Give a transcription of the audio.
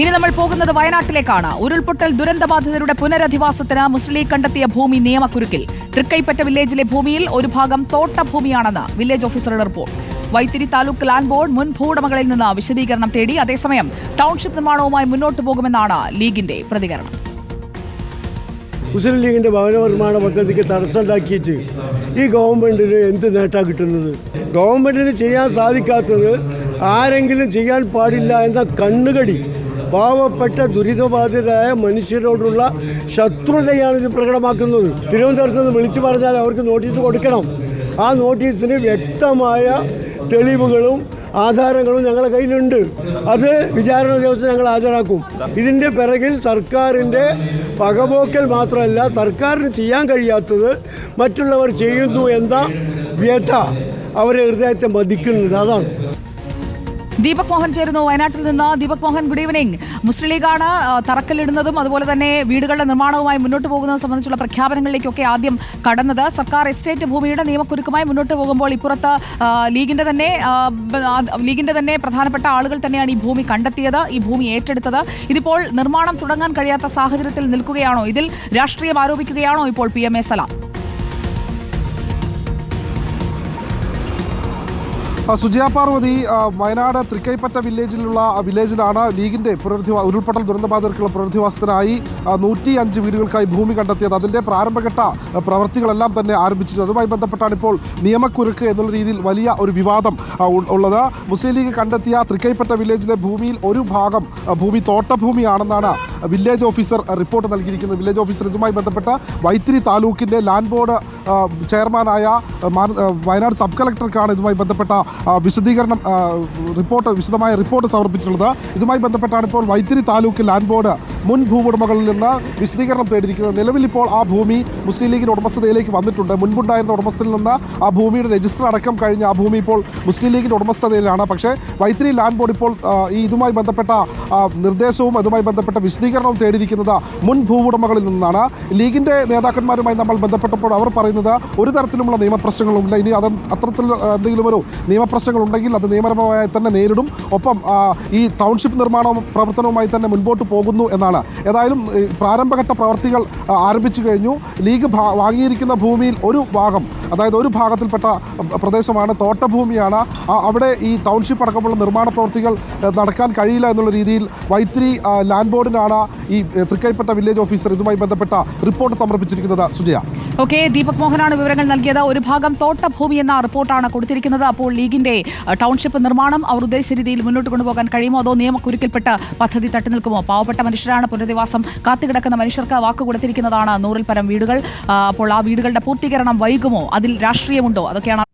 ഇനി നമ്മൾ പോകുന്നത് വയനാട്ടിലേക്കാണ്. ഉരുൾപൊട്ടൽ ദുരന്തബാധിതരുടെ പുനരധിവാസത്തിന് മുസ്ലിം ലീഗ് കണ്ടെത്തിയ ഭൂമി നിയമക്കുരുക്കിൽ. തൃക്കൈപ്പറ്റ വില്ലേജിലെ ഭൂമിയിൽ ഒരു ഭാഗം തോട്ടഭൂമിയാണെന്ന് village officer report. Vythiri taluk land board മുൻ ഭൂവുടമകളിൽ നിന്ന് വിശദീകരണം തേടി അതേസമയം ടൗൺഷിപ്പ് നിർമ്മാണവുമായി മുന്നോട്ട് പോകുമെന്നാണ് ലീഗിന്റെ പ്രതികരണം. മുസ്ലിം ലീഗിന്റെ ഭവന നിർമ്മാണ പദ്ധതിക്ക് തടസ്സം തടസ്സമുണ്ടാക്കിയിട്ട് ഈ ഗവൺമെന്റിന് എന്ത് നേട്ടമാണ് കിട്ടുന്നത്? ഗവൺമെന്റിന് ചെയ്യാൻ സാധിക്കാത്തത് ആരെങ്കിലും ചെയ്യാൻ പാടില്ല എന്ന കണ്ണുകടി പാവപ്പെട്ട ദുരിതബാധിതരായ മനുഷ്യരോടുള്ള ശത്രുതയാണ് ഇത് പ്രകടമാക്കുന്നത്. തിരുവനന്തപുരത്ത് നിന്ന് വിളിച്ചു പറഞ്ഞാൽ അവർക്ക് നോട്ടീസ് കൊടുക്കണം. ആ നോട്ടീസിന് വ്യക്തമായ തെളിവുകളും ആധാരങ്ങളും ഞങ്ങളുടെ കയ്യിലുണ്ട്. അത് വിചാരണ ദിവസം ഞങ്ങൾ ഹാജരാക്കും. ഇതിന്റെ പിറകിൽ സർക്കാരിന്റെ പകപോക്കൽ മാത്രമല്ല സർക്കാരിന് ചെയ്യാൻ കഴിയാത്തത് മറ്റുള്ളവർ ചെയ്യുന്നു എന്ന വ്യഥ അവരെ ഹൃദയത്തെ മതിക്കുന്നുണ്ട് അതാണ്. ദീപക് മോഹൻ ചേരുന്നു വയനാട്ടിൽ നിന്ന്. Deepak Mohan good evening Muslim ലീഗാണ് തറക്കല്ലിടുന്നതും അതുപോലെ തന്നെ വീടുകളുടെ നിർമ്മാണവുമായി മുന്നോട്ട് പോകുന്നതും സംബന്ധിച്ചുള്ള പ്രഖ്യാപനങ്ങളിലേക്കൊക്കെ ആദ്യം കടന്നത്. സർക്കാർ എസ്റ്റേറ്റ് ഭൂമിയുടെ നിയമക്കുരുക്കുമായി മുന്നോട്ട് പോകുമ്പോൾ ഇപ്പുറത്ത് ലീഗിന്റെ തന്നെ ലീഗിന്റെ തന്നെ പ്രധാനപ്പെട്ട ആളുകൾ തന്നെയാണ് ഈ ഭൂമി കണ്ടെത്തിയത് ഈ ഭൂമി ഏറ്റെടുത്തത്. ഇതിപ്പോൾ നിർമ്മാണം തുടങ്ങാൻ കഴിയാത്ത സാഹചര്യത്തിൽ നിൽക്കുകയാണോ? ഇതിൽ രാഷ്ട്രീയം ആരോപിക്കുകയാണോ ഇപ്പോൾ P M A Salam? Sujaya Parvathi Wayanad Thrikkaipetta വില്ലേജിലുള്ള വില്ലേജിലാണ് ലീഗിന്റെ പുനരധിവാ ഉരുൾപൊട്ടൽ ദുരന്തബാധിതർക്കുള്ള പുനരധിവാസത്തിനായി നൂറ്റി അഞ്ച് വീടുകൾക്കായി ഭൂമി കണ്ടെത്തിയത്. അതിന്റെ പ്രാരംഭഘട്ട പ്രവൃത്തികളെല്ലാം തന്നെ ആരംഭിച്ചിരുന്നു. അതുമായി ബന്ധപ്പെട്ടാണ് ഇപ്പോൾ നിയമക്കുരുക്ക് എന്നുള്ള രീതിയിൽ വലിയ ഒരു വിവാദം ഉള്ളത്. മുസ്ലിം ലീഗ് കണ്ടെത്തിയ തൃക്കൈപ്പറ്റ വില്ലേജിലെ ഭൂമിയിൽ ഒരു ഭാഗം ഭൂമി തോട്ടഭൂമിയാണെന്നാണ് വില്ലേജ് ഓഫീസർ റിപ്പോർട്ട് നൽകിയിരിക്കുന്നത്. വില്ലേജ് ഓഫീസർ ഇതുമായി ബന്ധപ്പെട്ട വൈത്തിരി താലൂക്കിന്റെ ലാൻഡ് ബോർഡ് ചെയർമാനായ വയനാട് സബ് കളക്ടർക്കാണ് ഇതുമായി ബന്ധപ്പെട്ട വിശദീകരണം റിപ്പോർട്ട് വിശദമായ റിപ്പോർട്ട് സമർപ്പിച്ചിട്ടുള്ളത്. ഇതുമായി ബന്ധപ്പെട്ടാണ് ഇപ്പോൾ വൈത്തിരി താലൂക്ക് ലാൻഡ് ബോർഡ് മുൻ ഭൂവുടമകളിൽ നിന്ന് വിശദീകരണം തേടിയിരിക്കുന്നത് നിലവിൽ ഇപ്പോൾ ആ ഭൂമി മുസ്ലിം ലീഗിന്റെ ഉടമസ്ഥതയിലേക്ക് വന്നിട്ടുണ്ട്. മുൻപുണ്ടായിരുന്ന ഉടമസ്ഥയിൽ നിന്ന് ആ ഭൂമിയുടെ രജിസ്റ്റർ അടക്കം കഴിഞ്ഞ ആ ഭൂമി ഇപ്പോൾ മുസ്ലിം ലീഗിന്റെ ഉടമസ്ഥതയിലാണ്. പക്ഷേ വൈത്തിരി ലാൻഡ് ബോർഡ് ഇപ്പോൾ ഈ ഇതുമായി ബന്ധപ്പെട്ട നിർദ്ദേശവും അതുമായി ബന്ധപ്പെട്ട വിശദീകരണവും തേടിയിരിക്കുന്നത് മുൻ ഭൂവുടമകളിൽ നിന്നാണ്. ലീഗിന്റെ നേതാക്കന്മാരുമായി നമ്മൾ ബന്ധപ്പെട്ടപ്പോൾ അവർ പറയുന്നത് ഒരു തരത്തിലുമുള്ള നിയമപ്രശ്നങ്ങളുമില്ല. ഇനി അത് അത്തരത്തിൽ എന്തെങ്കിലും ഒരു നിയമപ്രശ്നങ്ങൾ ഉണ്ടെങ്കിൽ അത് നിയമപരമായി തന്നെ നേരിടും. ഒപ്പം ഈ ടൗൺഷിപ്പ് നിർമ്മാണവും പ്രവർത്തനവുമായി തന്നെ മുൻപോട്ട് പോകുന്നു എന്നാണ് ഏതായാലും ഈ പ്രാരംഭഘട്ട പ്രവർത്തികൾ ആരംഭിച്ചു കഴിഞ്ഞു. ലീഗ് വാങ്ങിയിരിക്കുന്ന ഭൂമിയിൽ ഒരു ഭാഗം അതായത് ഒരു ഭാഗത്തിൽപ്പെട്ട പ്രദേശമാണ് തോട്ടഭൂമിയാണ്. അവിടെ ഈ ടൗൺഷിപ്പ് അടക്കമുള്ള നിർമ്മാണ പ്രവൃത്തികൾ നടക്കാൻ കഴിയില്ല എന്നുള്ള രീതിയിൽ വൈത്തിരി ലാൻഡ് ബോർഡിനാണ് ഈ തൃക്കൈപ്പെട്ട വില്ലേജ് ഓഫീസർ ഇതുമായി ബന്ധപ്പെട്ട റിപ്പോർട്ട് സമർപ്പിച്ചിരിക്കുന്നത്. സുജയ. ഓക്കെ ദീപക് മോഹനാണ് വിവരങ്ങൾ നൽകിയത്. ഒരു ഭാഗം തോട്ടഭൂമി എന്ന റിപ്പോർട്ടാണ് കൊടുത്തിരിക്കുന്നത്. അപ്പോൾ ലീഗിന്റെ ടൗൺഷിപ്പ് നിർമ്മാണം അവർ ഉദ്ദേശിച്ച രീതിയിൽ മുന്നോട്ട് കൊണ്ടുപോകാൻ കഴിയുമോ അതോ നിയമക്കുരുക്കിൽപ്പെട്ട് പദ്ധതി തട്ടി നിൽക്കുമോ? പാവപ്പെട്ട മനുഷ്യരാണ് പുനരധിവാസം കാത്തുകിടക്കുന്ന മനുഷ്യർക്ക് വാക്ക് കൊടുത്തിരിക്കുന്നതാണ് നൂറിൽ പരം വീടുകൾ. അപ്പോൾ ആ വീടുകളുടെ പൂർത്തീകരണം വൈകുമോ? അതിൽ രാഷ്ട്രീയമുണ്ടോ? അതൊക്കെയാണ്